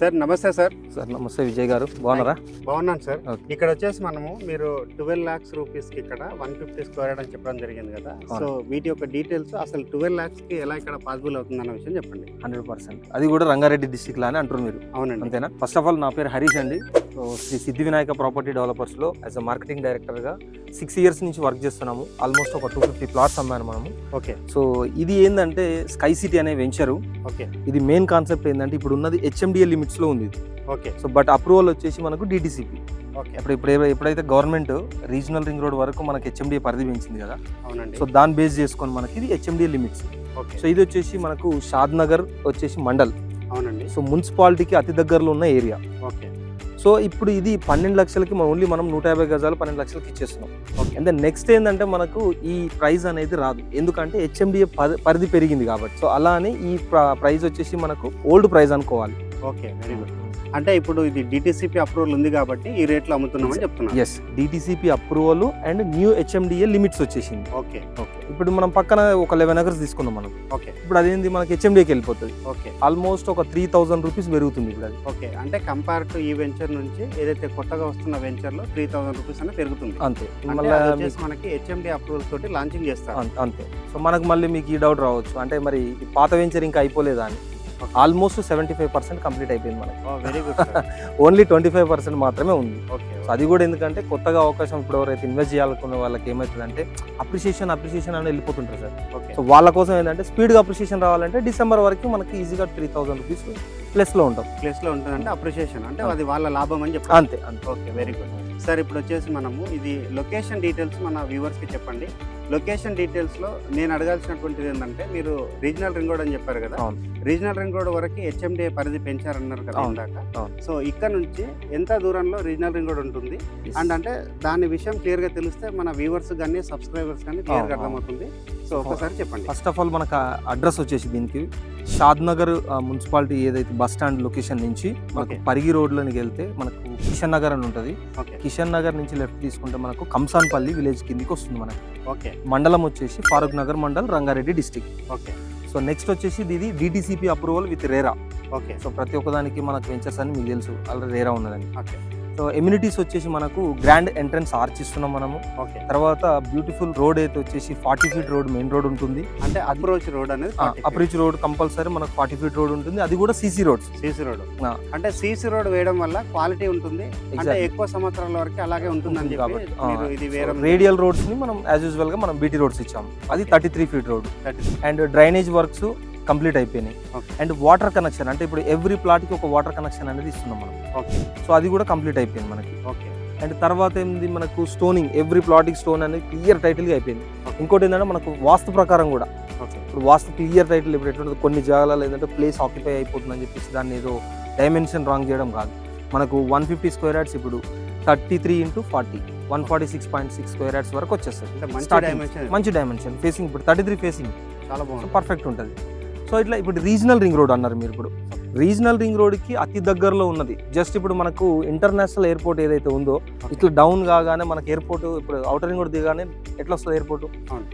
Sir నమస్తే sir. Sir నమస్తే విజయ్ గారు. బాగున్నారా? బాగున్నాను సార్. ఇక్కడ వచ్చేసి మనము మీరు ట్వెల్వ్ లాక్స్ రూపీస్కి ఇక్కడ వన్ ఫిఫ్టీ స్క్వేర్ అని చెప్పడం జరిగింది కదా. సో వీటి యొక్క డీటెయిల్స్ అసలు ట్వెల్వ్ లాక్స్కి ఎలా ఇక్కడ పాసిబుల్ అవుతుంది అన్న విషయం చెప్పండి. Hundred percent. అది కూడా రంగారెడ్డి డిస్టిక్ లానే అంటారు మీరు. అవునండి. అంతేనా? ఫస్ట్ ఆఫ్ ఆల్ నా పేరు హరీష్ అండి. శ్రీ సిద్ధి వినాయక ప్రాపర్టీ డెవలపర్స్లో యాజ్ అ మార్కెటింగ్ డైరెక్టర్గా సిక్స్ ఇయర్స్ నుంచి వర్క్ చేస్తున్నాము. ఆల్మోస్ట్ ఒక టూ ఫిఫ్టీ ప్లాట్స్ అమ్మాను మనము. ఓకే. సో ఇది ఏంటంటే స్కై సిటీ అనే వెంచరు. ఓకే. ఇది మెయిన్ కాన్సెప్ట్ ఏంటంటే ఇప్పుడు ఉన్నది హెచ్ఎండిఏ లిమిట్స్లో ఉంది ఇది. ఓకే. సో బట్ అప్రూవల్ వచ్చేసి మనకు డిటిసిపి. ఓకే. ఇప్పుడు ఇప్పుడు ఎప్పుడైతే గవర్నమెంట్ రీజనల్ రింగ్ రోడ్ వరకు మనకి హెచ్ఎండిఏ పరిధి పెంచింది కదా. అవునండి. సో దాన్ని బేస్ చేసుకొని మనకి ఇది హెచ్ఎండిఏ లిమిట్స్. ఓకే. సో ఇది వచ్చేసి మనకు షాద్ నగర్ వచ్చేసి మండల్. అవునండి. సో మున్సిపాలిటీకి అతి దగ్గరలో ఉన్న ఏరియా. ఓకే. సో ఇప్పుడు ఇది పన్నెండు లక్షలకి మనం ఓన్లీ మనం నూట యాభై గజాలు పన్నెండు లక్షలకి ఇచ్చేస్తున్నాం. ఓకే. అండ్ దెన్ నెక్స్ట్ ఏంటంటే మనకు ఈ ప్రైస్ అనేది రాదు. ఎందుకంటే హెచ్ఎండిఏ పరిధి పెరిగింది కాబట్టి. సో అలా అని ఈ ప్రైస్ వచ్చేసి మనకు ఓల్డ్ ప్రైస్ అనుకోవాలి. Okay very good. అంటే ఇప్పుడు ఇది డిటిసిపి అప్రూవల్ ఉంది కాబట్టి ఈ రేట్లో అమ్ముతున్నామని చెప్తున్నాం yes DTCP approval and new HMDA limits వచ్చేసింది. ఓకే. ఓకే. ఇప్పుడు మనం పక్కన ఒక లెవెన్ అవర్స్ తీసుకున్నాం మనం. ఓకే. ఇప్పుడు అదేంది? మనకి హెచ్ఎండిఏకి వెళ్ళిపోతుంది. ఓకే. ఆల్మోస్ట్ ఒక త్రీ థౌసండ్ రూపీస్ పెరుగుతుంది ఇప్పుడు అది. ఓకే. అంటే కంపేర్ టు ఈ వెంచర్ నుంచి ఏదైతే కొత్తగా వస్తున్న వెంచర్లో త్రీ థౌసండ్ రూపీస్ అనేది పెరుగుతుంది. అంతే. మళ్ళీ మనకి హెచ్ఎండి అప్రూవల్ తోటి లాంచింగ్ చేస్తారు. అంతే. సో మనకు మళ్ళీ మీకు ఈ డౌట్ రావచ్చు. అంటే మరి ఈ పాత వెంచర్ ఇంకా అయిపోలేదా అని. Almost seventy five percent complete అయిపోయింది మనకి. Very good only twenty five percent మాత్రమే ఉంది. ఓకే సో అది కూడా ఎందుకంటే కొత్తగా అవకాశం ఇప్పుడు ఎవరైతే ఇన్వెస్ట్ చేయాలనుకున్న వాళ్ళకి ఏమవుతుందంటే అప్రిషియేషన్ అప్రిషియేషన్ అని వెళ్ళిపోతుంటారు సార్ ఓకే సో వాళ్ళ కోసం ఏంటంటే స్పీడ్గా అప్రిషియేషన్ రావాలంటే డిసెంబర్ వరకు మనకి ఈజీగా త్రీ థౌసండ్ రూపీస్ ప్లస్లో ఉంటాం. ప్లేస్లో ఉంటుందంటే అప్రిషియేషన్ అంటే అది వాళ్ళ లాభం అని చెప్పాలి అంతే అంతే. ఓకే వెరీ గుడ్ సార్ ఇప్పుడు వచ్చేసి మనము ఇది లొకేషన్ డీటెయిల్స్ మన వ్యూవర్స్కి చెప్పండి. లొకేషన్ డీటెయిల్స్లో నేను అడగాల్సినటువంటిది ఏంటంటే మీరు రీజనల్ రింగ్ రోడ్ అని చెప్పారు కదా? అవును. రీజనల్ రింగ్ రోడ్ వరకు హెచ్ఎండి పరిధి పెంచారన్నారు కదా. ఇందాక. సో ఇక్కడ నుంచి ఎంత దూరంలో రీజనల్ రింగ్ రోడ్ ఉంటుంది? అండ్ అంటే దాని విషయం క్లియర్గా తెలిస్తే మన వ్యూవర్స్ కానీ సబ్స్క్రైబర్స్ కానీ క్లియర్గా. అర్థమవుతుంది. సో ఒకసారి చెప్పండి. ఫస్ట్ ఆఫ్ ఆల్ మనకు అడ్రస్ వచ్చేసి దీనికి షాద్ నగర్ మున్సిపాలిటీ ఏదైతే బస్ స్టాండ్ లొకేషన్ నుంచి మనకు. పరిగి రోడ్లోనికి వెళ్తే మనకు కిషన్ నగర్ అని ఉంటుంది. కిషన్ నగర్ నుంచి లెఫ్ట్ తీసుకుంటే మనకు కంసాన్పల్లి విలేజ్ కిందికి వస్తుంది మనకి. ఓకే. మండలం వచ్చేసి Farooqnagar mandal Rangareddy district. Okay. So next వచ్చేసి ఇది DTCP approval with RERA okay so ప్రతి ఒక్కదానికి మనకు వెంచర్స్ అని మీకు తెలుసు ఆల్రెడీ రేరా ఉన్నదని ఓకే సో ఎమ్యూనిటీస్ వచ్చేసి మనకు గ్రాండ్ ఎంట్రన్స్ ఆర్చ్ ఇస్తున్నాం మనము. ఓకే తర్వాత బ్యూటిఫుల్ రోడ్ అయితే వచ్చేసి forty feet road main road ఉంటుంది. అంటే అప్రోచ్ రోడ్ అనేది అప్రీచ్ రోడ్ కంపల్సరీ మనకు ఫార్టీ ఫీట్ రోడ్ ఉంటుంది. అది కూడా సీసీ రోడ్స్ సీసీ రోడ్. అంటే సీసీ రోడ్ వేయడం వల్ల క్వాలిటీ ఉంటుంది. అంటే ఎక్కువ సంవత్సరాల వరకు అలాగే ఉంటుంది కాబట్టి, ఇది వేరే రేడియల్ రోడ్స్ని మనం యాజ్ యూజువల్గా మనం బీటీ రోడ్స్ ఇచ్చాము. అది. Thirty three feet road and drainage works complete అయిపోయినాయి. అండ్ వాటర్ కనెక్షన్ అంటే ఇప్పుడు ఎవ్రీ ప్లాట్కి ఒక వాటర్ కనెక్షన్ అనేది ఇస్తున్నాం మనం. ఓకే. సో అది కూడా కంప్లీట్ అయిపోయింది మనకి. ఓకే. అండ్ తర్వాత ఏంది మనకు స్టోనింగ్ ఎవ్రీ ప్లాట్కి స్టోన్ అనేది క్లియర్ టైటిల్గా అయిపోయింది. ఇంకోటి ఏంటంటే మనకు వాస్తు ప్రకారం కూడా. ఇప్పుడు వాస్తు క్లియర్ టైటిల్ ఇప్పుడు ఎట్లుంటుంది కొన్ని జాగాలలో ఏంటంటే ప్లేస్ ఆక్యుపై అయిపోతుందని చెప్పేసి దాన్ని ఏదో డైమెన్షన్ రాంగ్ చేయడం కాదు. మనకు వన్ ఫిఫ్టీ స్క్వేర్ యార్డ్స్ ఇప్పుడు thirty three into forty one forty six point six square yards వరకు వచ్చేస్తుంది మంచి. డైమెన్షన్ ఫేసింగ్ ఇప్పుడు థర్టీ త్రీ ఫేసింగ్ చాలా బాగుంది పర్ఫెక్ట్ ఉంటుంది. సో ఇట్లా ఇప్పుడు రీజనల్ రింగ్ రోడ్ అన్నారు మీరు ఇప్పుడు. రీజనల్ రింగ్ రోడ్కి అతి దగ్గరలో ఉన్నది. జస్ట్ ఇప్పుడు మనకు ఇంటర్నేషనల్ ఎయిర్పోర్ట్ ఏదైతే ఉందో ఇట్లా డౌన్ కాగానే మనకి ఎయిర్పోర్ట్ ఇప్పుడు అవుటర్ రింగ్ రోడ్ దిగానే ఎట్లా వస్తుంది ఎయిర్పోర్ట్.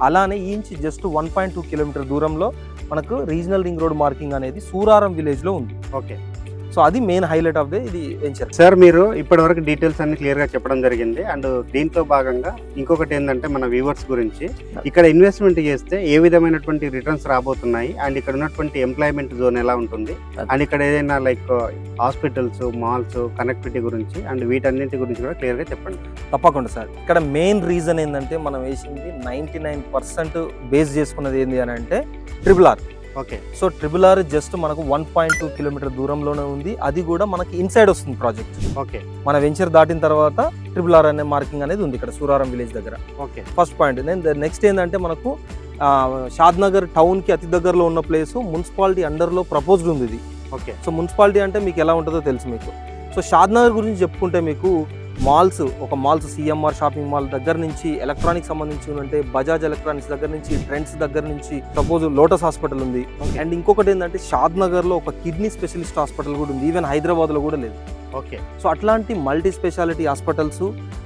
అలానే ఈ నుంచి just one point two kilometer దూరంలో మనకు రీజనల్ రింగ్ రోడ్ మార్కింగ్ అనేది సూరారం విలేజ్లో ఉంది. ఓకే. సో అది మెయిన్ హైలైట్ ఆఫ్ ది ఇది వెంచర్ సార్ మీరు ఇప్పటి వరకు డీటెయిల్స్ అన్ని క్లియర్గా చెప్పడం జరిగింది. అండ్ దీంట్లో భాగంగా ఇంకొకటి ఏంటంటే మన వ్యూవర్స్ గురించి. ఇక్కడ ఇన్వెస్ట్మెంట్ చేస్తే ఏ విధమైనటువంటి రిటర్న్స్ రాబోతున్నాయి? అండ్ ఇక్కడ ఉన్నటువంటి ఎంప్లాయ్మెంట్ జోన్ ఎలా ఉంటుంది? అండ్ ఇక్కడ ఏదైనా లైక్ హాస్పిటల్స్ మాల్స్ కనెక్టివిటీ గురించి అండ్ వీటన్నింటి గురించి కూడా క్లియర్గా చెప్పండి. తప్పకుండా సార్ ఇక్కడ మెయిన్ రీజన్ ఏంటంటే మనం వేసింది నైంటీ నైన్ పర్సెంట్ బేస్ చేసుకున్నది ఏంటి అని అంటే triple R okay. So triple R just మనకు వన్ పాయింట్ టూ కిలోమీటర్ దూరంలోనే ఉంది. అది కూడా మనకి ఇన్సైడ్ వస్తుంది ప్రాజెక్ట్. ఓకే. మన వెంచర్ దాటిన తర్వాత ట్రిపుల్ ఆర్ అనే మార్కింగ్ అనేది ఉంది ఇక్కడ సూరారం విలేజ్ దగ్గర. ఓకే. First point. నేను నెక్స్ట్ ఏంటంటే మనకు ఆ, షాద్ నగర్ టౌన్కి అతి దగ్గరలో ఉన్న ప్లేస్ మున్సిపాలిటీ అండర్లో ప్రపోజ్డ్ ఉంది ఇది. ఓకే. సో మున్సిపాలిటీ అంటే మీకు ఎలా ఉంటుందో తెలుసు మీకు. సో షాద్ నగర్ గురించి చెప్పుకుంటే మీకు మాల్స్ ఒక మాల్స్ సిఎంఆర్ షాపింగ్ మాల్ దగ్గర నుంచి ఎలక్ట్రానిక్ సంబంధించి అంటే బజాజ్ ఎలక్ట్రానిక్స్ దగ్గర నుంచి ట్రెండ్స్ దగ్గర నుంచి సపోజ్ లోటస్ హాస్పిటల్ ఉంది. అండ్ ఇంకొకటి ఏంటంటే షాద్ నగర్లో ఒక కిడ్నీ స్పెషలిస్ట్ హాస్పిటల్ కూడా ఉంది. ఈవెన్ హైదరాబాద్లో కూడా లేదు. ఓకే సో అట్లాంటి multi speciality hospitals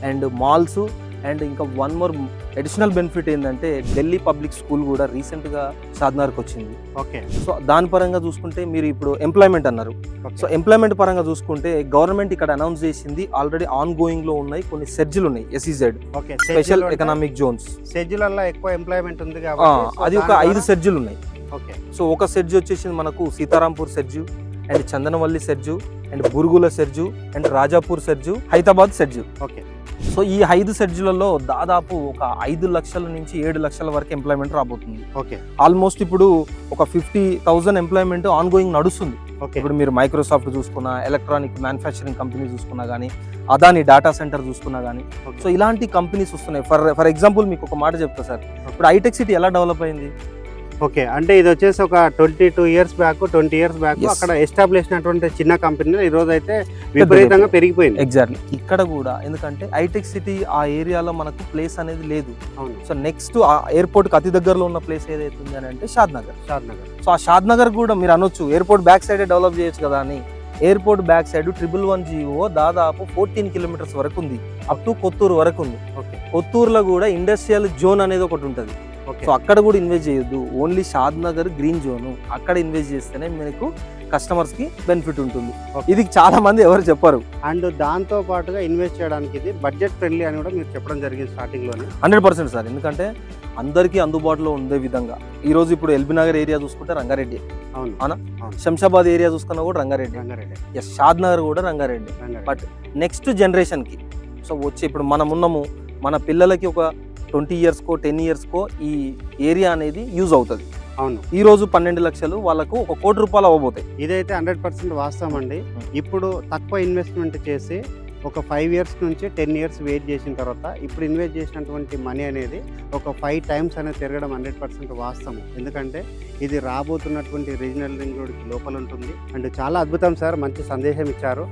and malls and ఇంకా వన్ మోర్ అడిషనల్ బెనిఫిట్ ఏంటంటే ఢిల్లీ పబ్లిక్ స్కూల్ కూడా రీసెంట్గా షాద్నగర్కి వచ్చింది. ఓకే. సో దాని పరంగా చూసుకుంటే మీరు ఇప్పుడు ఎంప్లాయ్మెంట్ అన్నారు. సో ఎంప్లాయ్మెంట్ పరంగా చూసుకుంటే గవర్నమెంట్ ఇక్కడ అనౌన్స్ చేసింది ఆల్రెడీ ఆన్ గోయింగ్లో ఉన్నాయి కొన్ని సెర్జులు ఉన్నాయి E SEZ okay special economic zones. ఎక్కువ ఎంప్లాయ్మెంట్ ఉంది కాబట్టి అది ఒక ఐదు సెర్జులు ఉన్నాయి. ఓకే. సో ఒక సెర్జు వచ్చేసి మనకు Sitarampur church and Chandanavalli church and Burugula church and Rajapur church Hyderabad church okay. So ఈ ఐదు సెర్జులలో దాదాపు ఒక ఐదు లక్షల నుంచి ఏడు లక్షల వరకు ఎంప్లాయ్మెంట్ రాబోతుంది. ఓకే. ఆల్మోస్ట్ ఇప్పుడు ఒక fifty thousand employment ongoing నడుస్తుంది. ఓకే. ఇప్పుడు మీరు మైక్రోసాఫ్ట్ చూసుకున్నా ఎలక్ట్రానిక్ మ్యానుఫ్యాక్చరింగ్ కంపెనీ చూసుకున్నా కానీ అదాని డేటా సెంటర్ చూసుకున్నా కానీ సో ఇలాంటి కంపెనీస్ వస్తున్నాయి. ఫర్ ఫర్ ఎగ్జాంపుల్ మీకు ఒక మాట చెప్తా సార్. ఇప్పుడు హైటెక్ సిటీ ఎలా డెవలప్ అయింది? ఓకే. అంటే ఇది వచ్చేసి ఒక twenty two years back twenty years back. అక్కడ ఎస్టాబ్లిష్ అయినటువంటి చిన్న కంపెనీ ఈ రోజు అయితే విపరీతంగా పెరిగిపోయింది. ఎగ్జాక్ట్లీ ఇక్కడ కూడా ఎందుకంటే హైటెక్ సిటీ ఆ ఏరియాలో మనకు ప్లేస్ అనేది లేదు. అవును. సో నెక్స్ట్ ఆ ఎయిర్పోర్ట్కి అతి దగ్గరలో ఉన్న ప్లేస్ ఏదైతే ఉంది అని అంటే Shadnagar. Shadnagar. So ఆ షాద్ నగర్ కూడా మీరు అనొచ్చు. ఎయిర్పోర్ట్ బ్యాక్ సైడ్ డెవలప్ చేయొచ్చు కదా అని. Airport back side triple one GO దాదాపు ఫోర్టీన్ కిలోమీటర్స్ వరకు ఉంది. అప్ టు కొత్తూరు వరకు ఉంది. కొత్తూరులో కూడా ఇండస్ట్రియల్ జోన్ అనేది ఒకటి ఉంటుంది. సో అక్కడ కూడా ఇన్వెస్ట్ చేయొద్దు. Only Shadnagar green zone. అక్కడ ఇన్వెస్ట్ చేస్తేనే మీకు కస్టమర్స్కి బెనిఫిట్ ఉంటుంది. ఇది చాలా మంది ఎవరు చెప్పరు. అండ్ దాంతో పాటుగా ఇన్వెస్ట్ చేయడానికి ఇది బడ్జెట్ ఫ్రెండ్లీ అని కూడా మీరు చెప్పడం జరిగింది స్టార్టింగ్లోనే. Hundred percent sir. ఎందుకంటే అందరికీ అందుబాటులో ఉండే విధంగా. ఈ రోజు ఇప్పుడు ఎల్బీ నగర్ ఏరియా చూసుకుంటే రంగారెడ్డి. అవును. శంషాబాద్ ఏరియా చూసుకున్నా కూడా రంగారెడ్డి. రంగారెడ్డి. ఎస్ షాద్ నగర్ కూడా రంగారెడ్డి. But నెక్స్ట్ జనరేషన్కి సో వచ్చి ఇప్పుడు మనం ఉన్నాము మన పిల్లలకి ఒక ట్వంటీ ఇయర్స్కో టెన్ ఇయర్స్కో ఈ ఏరియా అనేది యూజ్ అవుతుంది. అవును. ఈ రోజు పన్నెండు లక్షలు వాళ్ళకు ఒక కోటి రూపాయలు అవ్వబోతాయి. ఇదైతే హండ్రెడ్ పర్సెంట్ వాస్తవం అండి. ఇప్పుడు తక్కువ ఇన్వెస్ట్మెంట్ చేసి ఒక ఫైవ్ ఇయర్స్ నుంచి టెన్ ఇయర్స్ వెయిట్ చేసిన తర్వాత ఇప్పుడు ఇన్వెస్ట్ చేసినటువంటి మనీ అనేది ఒక ఫైవ్ టైమ్స్ అనేది తిరగడం హండ్రెడ్ పర్సెంట్ వాస్తవం. ఎందుకంటే ఇది రాబోతున్నటువంటి రీజనల్ రింగ్ రోడ్కి లోపల ఉంటుంది. అండ్ చాలా అద్భుతం సార్ మంచి సందేశం ఇచ్చారు.